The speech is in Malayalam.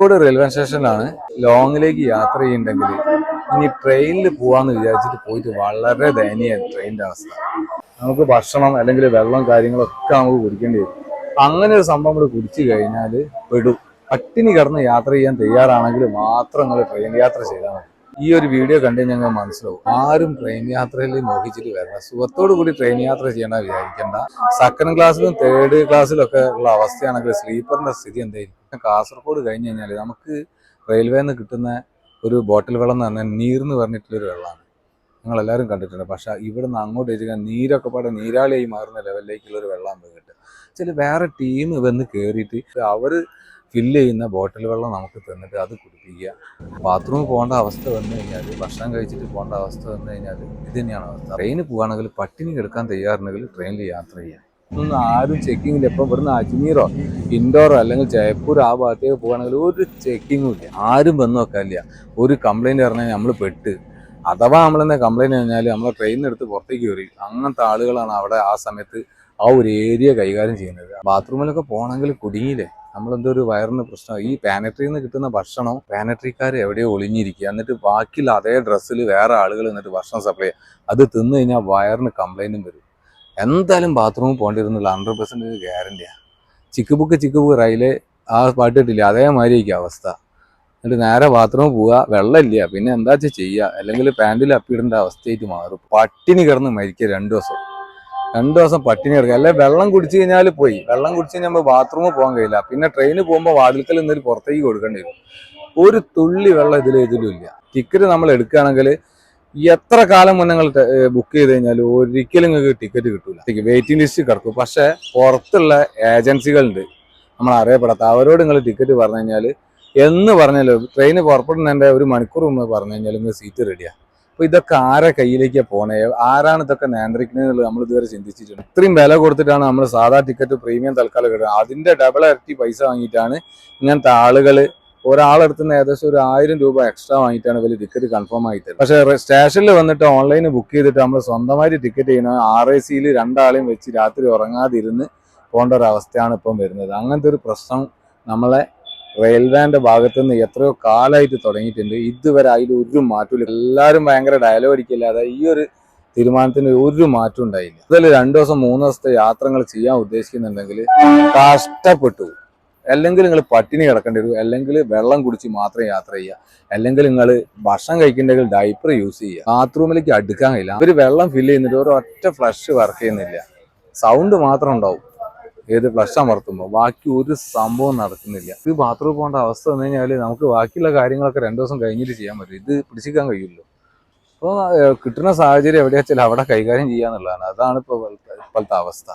കോഴിക്കോട് റെയിൽവേ സ്റ്റേഷനിലാണ് ലോങ്ങിലേക്ക് യാത്ര ചെയ്യുന്നുണ്ടെങ്കിൽ ഇനി ട്രെയിനിൽ പോവാന്ന് വിചാരിച്ചിട്ട് പോയിട്ട് വളരെ ദയനീയ ട്രെയിനിന്റെ അവസ്ഥ. നമുക്ക് ഭക്ഷണം അല്ലെങ്കിൽ വെള്ളം കാര്യങ്ങളൊക്കെ നമുക്ക് കുടിക്കേണ്ടി വരും. അങ്ങനെ ഒരു സംഭവം കൂടി കുടിച്ചു കഴിഞ്ഞാൽ പെടും. പട്ടിണി കിടന്ന് യാത്ര ചെയ്യാൻ തയ്യാറാണെങ്കിൽ മാത്രം നിങ്ങൾ ട്രെയിൻ യാത്ര ചെയ്താൽ മതി. ഈ ഒരു വീഡിയോ കണ്ടു ഞങ്ങൾ മനസ്സിലാവും. ആരും ട്രെയിൻ യാത്രയിൽ മോഹിച്ചിട്ട് വരണം സുഖത്തോടു കൂടി ട്രെയിൻ യാത്ര ചെയ്യണ വിചാരിക്കേണ്ട സെക്കൻഡ് ക്ലാസ്സിലും തേർഡ് ക്ലാസ്സിലൊക്കെ ഉള്ള അവസ്ഥയാണെങ്കിൽ സ്ലീപ്പറിന്റെ സ്ഥിതി എന്തായിരിക്കും? കാസർഗോഡ് കഴിഞ്ഞ് കഴിഞ്ഞാൽ നമുക്ക് റെയിൽവേന്ന് കിട്ടുന്ന ഒരു ബോട്ടിൽ വെള്ളം എന്ന് പറഞ്ഞാൽ നീർന്ന് പറഞ്ഞിട്ടുള്ളൊരു വെള്ളമാണ്. നിങ്ങൾ എല്ലാവരും കണ്ടിട്ടുണ്ട്. പക്ഷെ ഇവിടുന്ന് അങ്ങോട്ട് ഇരിക്കാൻ നീരൊക്കെ പാടെ നീരാളിയായി മാറുന്ന ലെവലിലേക്കുള്ള ഒരു വെള്ളം കിട്ടും ചില വേറെ ടീം വന്ന് കയറിയിട്ട് അവർ ഫില്ല് ചെയ്യുന്ന ബോട്ടിൽ വെള്ളം നമുക്ക് തന്നിട്ട് അത് കുടിപ്പിക്കുക. ബാത്റൂമിൽ പോകേണ്ട അവസ്ഥ വന്നു കഴിഞ്ഞാൽ ഭക്ഷണം കഴിച്ചിട്ട് പോകേണ്ട അവസ്ഥ വന്നു കഴിഞ്ഞാൽ ഇത് തന്നെയാണ് അവസ്ഥ. ട്രെയിനിൽ പോകുകയാണെങ്കിൽ പട്ടിണി കിടക്കാൻ തയ്യാറുണ്ടെങ്കിൽ ട്രെയിനിൽ യാത്ര ചെയ്യാം. ഇതൊന്നും ആരും ചെക്കിങ്ങില്ല ഇപ്പം ഇവിടുന്ന് അജ്മീറോ ഇൻഡോറോ അല്ലെങ്കിൽ ജയ്പൂർ ആ ഭാഗത്തേക്ക് പോകുകയാണെങ്കിൽ ഒരു ചെക്കിങ്ങും ഇല്ല. ആരും വന്നു നോക്കാനില്ല. ഒരു കംപ്ലൈന്റ് പറഞ്ഞാൽ നമ്മൾ പെട്ട്. അഥവാ നമ്മളെന്താ കംപ്ലൈന്റ് കഴിഞ്ഞാൽ നമ്മൾ ട്രെയിനിനെടുത്ത് പുറത്തേക്ക് കയറി. അങ്ങനത്തെ ആളുകളാണ് അവിടെ ആ സമയത്ത് ആ ഒരു ഏരിയ കൈകാര്യം ചെയ്യുന്നത്. ബാത്റൂമിലൊക്കെ പോകണമെങ്കിൽ കുടുങ്ങിയില്ലേ? നമ്മളെന്തോ ഒരു വയറിന് പ്രശ്നം. ഈ പാനട്രിയിൽ നിന്ന് കിട്ടുന്ന ഭക്ഷണം പാനട്രിക്കാർ എവിടെയോ ഒളിഞ്ഞിരിക്കുക. എന്നിട്ട് ബാക്കിയുള്ള അതേ ഡ്രസ്സിൽ വേറെ ആളുകൾ എന്നിട്ട് ഭക്ഷണം സപ്ലൈ ചെയ്യുക. അത് തിന്നു കഴിഞ്ഞാൽ വയറിന് കംപ്ലൈന്റും വരും. എന്തായാലും ബാത്റൂമിൽ പോകേണ്ടി വരുന്നില്ല ഹൺഡ്രഡ് പെർസെന്റ് ഗ്യാരണ്ടിയാണ് ചിക്ക് ബുക്ക് ചിക്ക് ബുക്ക് റൈലെ ആ പാട്ട് കിട്ടില്ല? അവസ്ഥ. എന്നിട്ട് നേരെ ബാത്റൂമിൽ പോവുക. വെള്ളമില്ല. പിന്നെ എന്താ വെച്ചാൽ ചെയ്യുക അല്ലെങ്കിൽ പാന്റിൽ അപ്പിടേണ്ട അവസ്ഥയായിട്ട് മാറും. പട്ടിണി കിടന്ന് മരിക്കുക രണ്ട് ദിവസം. രണ്ട് ദിവസം പട്ടിണി കിടക്കുക അല്ലെ വെള്ളം കുടിച്ചു കഴിഞ്ഞാൽ പോയി. വെള്ളം കുടിച്ച് കഴിഞ്ഞാൽ നമ്മൾ ബാത്റൂമിൽ പോകാൻ കഴിയില്ല. പിന്നെ ട്രെയിനിൽ പോകുമ്പോൾ വാതിൽക്കൽ നിന്നൊരു പുറത്തേക്ക് കൊടുക്കേണ്ടി വരും. ഒരു തുള്ളി വെള്ളം ഇതിൽ ഇതിലും ഇല്ല. ടിക്കറ്റ് നമ്മൾ എടുക്കുകയാണെങ്കിൽ എത്ര കാലം മുന്നേ നിങ്ങൾ ബുക്ക് ചെയ്ത് കഴിഞ്ഞാൽ ഒരിക്കലും നിങ്ങൾക്ക് ടിക്കറ്റ് കിട്ടില്ല വെയിറ്റിംഗ് ലിസ്റ്റ് കിടക്കും. പക്ഷേ പുറത്തുള്ള ഏജൻസികളുണ്ട് നമ്മൾ അറിയപ്പെടാത്ത അവരോട് നിങ്ങൾ ടിക്കറ്റ് പറഞ്ഞു കഴിഞ്ഞാൽ എന്ന് പറഞ്ഞാലോ ട്രെയിന് പുറപ്പെടുന്നതിന്റെ ഒരു മണിക്കൂർ മുമ്പ് പറഞ്ഞു കഴിഞ്ഞാൽ നിങ്ങൾ സീറ്റ് റെഡിയാണ് അപ്പോൾ ഇതൊക്കെ ആരെ കയ്യിലേക്ക് പോണേ? ആരാണ് ഇതൊക്കെ നിയന്ത്രിക്കുന്നത് നമ്മൾ ഇതുവരെ ചിന്തിച്ചിട്ടുണ്ട്. ഇത്രയും വില കൊടുത്തിട്ടാണ് നമ്മൾ സാധാ ടിക്കറ്റ് പ്രീമിയം തൽക്കാലം കിട്ടുന്നത് അതിന്റെ ഡബിൾ ഇരട്ടി പൈസ വാങ്ങിയിട്ടാണ് ഇങ്ങനത്തെ ആളുകൾ ഒരാളെടുത്ത് നിന്ന് ഏകദേശം ഒരു ആയിരം രൂപ എക്സ്ട്രാ വാങ്ങിയിട്ടാണ് വലിയ ടിക്കറ്റ് കൺഫേം ആയി പക്ഷെ സ്റ്റേഷനിൽ വന്നിട്ട് ഓൺലൈനിൽ ബുക്ക് ചെയ്തിട്ട് നമ്മൾ സ്വന്തമായിട്ട് ടിക്കറ്റ് ചെയ്യണം ആർ എ സിയിൽ രണ്ടാളെയും വെച്ച് രാത്രി ഉറങ്ങാതിരുന്ന് പോകേണ്ട ഒരു അവസ്ഥയാണ് ഇപ്പം വരുന്നത്. അങ്ങനത്തെ ഒരു പ്രശ്നം നമ്മളെ റെയിൽവേന്റെ ഭാഗത്ത് നിന്ന് എത്രയോ കാലമായിട്ട് തുടങ്ങിയിട്ടുണ്ട്. ഇതുവരെ അതിൽ ഒരു മാറ്റമില്ല എല്ലാവരും ഭയങ്കര ഡയലോഗ് അടിക്കില്ലാതെ ഈ ഒരു തീരുമാനത്തിന് ഒരു മാറ്റം ഉണ്ടായില്ല. ഇതിൽ രണ്ടു ദിവസം മൂന്ന് ദിവസത്തെ യാത്രകൾ ചെയ്യാൻ ഉദ്ദേശിക്കുന്നുണ്ടെങ്കിൽ കഷ്ടപ്പെട്ടു. അല്ലെങ്കിൽ നിങ്ങൾ പട്ടിണി കിടക്കേണ്ടി വരും. അല്ലെങ്കിൽ വെള്ളം കുടിച്ച് മാത്രം യാത്ര ചെയ്യുക. അല്ലെങ്കിൽ നിങ്ങൾ ഭക്ഷണം കഴിക്കുന്നുണ്ടെങ്കിൽ ഡൈപ്പർ യൂസ് ചെയ്യുക. ബാത്റൂമിലേക്ക് അടുക്കാൻ കഴിയില്ല. അവർ വെള്ളം ഫില്ല് ചെയ്യുന്നിട്ട് ഒരു ഒറ്റ ഫ്ലഷ് വർക്ക് ചെയ്യുന്നില്ല. സൗണ്ട് മാത്രം ഉണ്ടാവും. ഏത് ഫ്ലഷ് അമർത്തുമ്പോൾ ബാക്കി ഒരു സംഭവം നടക്കുന്നില്ല. ഇത് ബാത്റൂമിൽ പോകേണ്ട അവസ്ഥ വന്നു കഴിഞ്ഞാൽ നമുക്ക് ബാക്കിയുള്ള കാര്യങ്ങളൊക്കെ രണ്ടു ദിവസം കഴിഞ്ഞിട്ട് ചെയ്യാൻ പറ്റും. ഇത് പിടിച്ചിക്കാൻ കഴിയുമല്ലോ. അപ്പോൾ കിട്ടുന്ന സാഹചര്യം എവിടെയാ വെച്ചാൽ അവിടെ കൈകാര്യം ചെയ്യാന്നുള്ളതാണ്. അതാണ് ഇപ്പോൾ ഇപ്പോഴത്തെ അവസ്ഥ.